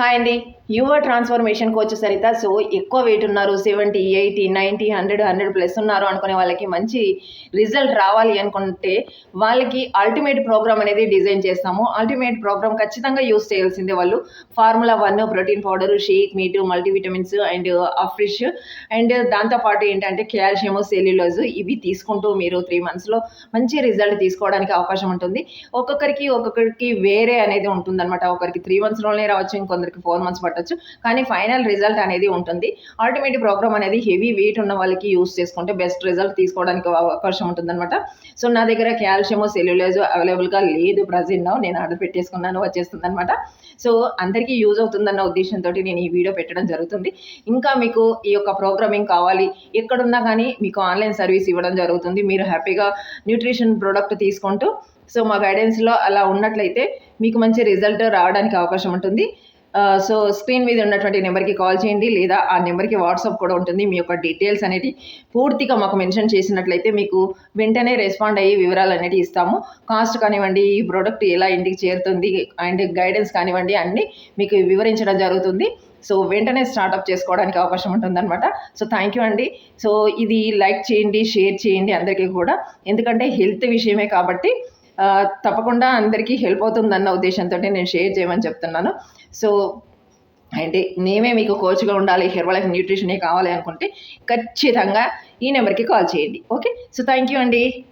Hi అండి. Your transformation coach Saritha. So ఎక్కువ weight ఉన్నారు. Seventy eighty ninety hundred hundred plus ఉన్నారు అనుకునే వాళ్ళకి మంచి రిజల్ట్ రావాలి అనుకుంటే వాళ్ళకి అల్టిమేట్ ప్రోగ్రామ్ అనేది డిజైన్ చేస్తాము. అల్టిమేట్ ప్రోగ్రామ్ ఖచ్చితంగా యూస్ చేయాల్సిందే వాళ్ళు. Formula one protein powder shake mate multivitamins and afresh and దాంతోపాటు ఏంటంటే కాల్షియం సెల్యులోజ్ ఇవి తీసుకుంటూ మీరు త్రీ మంత్స్లో మంచి రిజల్ట్ తీసుకోవడానికి అవకాశం ఉంటుంది. ఒక్కొక్కరికి ఒక్కొక్కరికి వేరే అనేది ఉంటుందన్నమాట. ఒకరికి త్రీ మంత్స్లోనే రావచ్చు ఇంకొందరికి ఫోర్ మంత్స్ పట్టొచ్చు. కానీ ఫైనల్ రిజల్ట్ అనేది ఉంటుంది. ఆల్టిమేట్ ప్రోగ్రామ్ అనేది హెవీ వెయిట్ ఉన్న వాళ్ళకి యూస్ చేసుకుంటే బెస్ట్ రిజల్ట్ తీసుకోవడానికి అవకాశం ఉంటుందన్నమాట. సో నా దగ్గర కాల్షియం సెల్యులేజ్ అవైలబుల్గా లేదు ప్రజెంట్ నేను ఆర్డర్ పెట్టేసుకున్నాను వచ్చేస్తుంది అనమాట సో అందరికీ యూజ్ అవుతుందన్న ఉద్దేశంతో నేను ఈ వీడియో పెట్టడం జరుగుతుంది. ఇంకా మీకు ఈ యొక్క ప్రోగ్రామింగ్ కావాలి ఎక్కడున్నా కానీ మీకు ఆన్లైన్ సర్వీస్ ఇవ్వడం జరుగుతుంది. మీరు హ్యాపీగా న్యూట్రిషన్ ప్రోడక్ట్ తీసుకుంటూ సో మా గైడెన్స్లో అలా ఉన్నట్లయితే మీకు మంచి రిజల్ట్ రావడానికి అవకాశం ఉంటుంది. Uh, సో స్క్రీన్ మీద ఉన్నటువంటి నెంబర్కి కాల్ చేయండి లేదా ఆ నెంబర్కి వాట్సాప్ కూడా ఉంటుంది. మీ యొక్క డీటెయిల్స్ అనేది పూర్తిగా మాకు మెన్షన్ చేసినట్లయితే మీకు వెంటనే రెస్పాండ్ అయ్యి వివరాలు అనేవి ఇస్తాము. కాస్ట్ కానివ్వండి ఈ ప్రోడక్ట్ ఎలా ఇంటికి చేరుతుంది అండ్ గైడెన్స్ కానివ్వండి అన్నీ మీకు వివరించడం జరుగుతుంది. సో వెంటనే స్టార్ట్అప్ చేసుకోవడానికి అవకాశం ఉంటుందన్నమాట. సో థ్యాంక్ యూ అండి. సో ఇది లైక్ చేయండి షేర్ చేయండి అందరికీ కూడా. ఎందుకంటే హెల్త్ విషయమే కాబట్టి తప్పకుండా అందరికీ హెల్ప్ అవుతుందన్న ఉద్దేశంతో నేను షేర్ చేయమని చెప్తున్నాను. సో అంటే నేమే మీకు కోచ్గా ఉండాలి హెర్బల్ లైఫ్ న్యూట్రిషనే కావాలి అనుకుంటే ఖచ్చితంగా ఈ నెంబర్కి కాల్ చేయండి. ఓకే? సో థ్యాంక్ యూ అండి.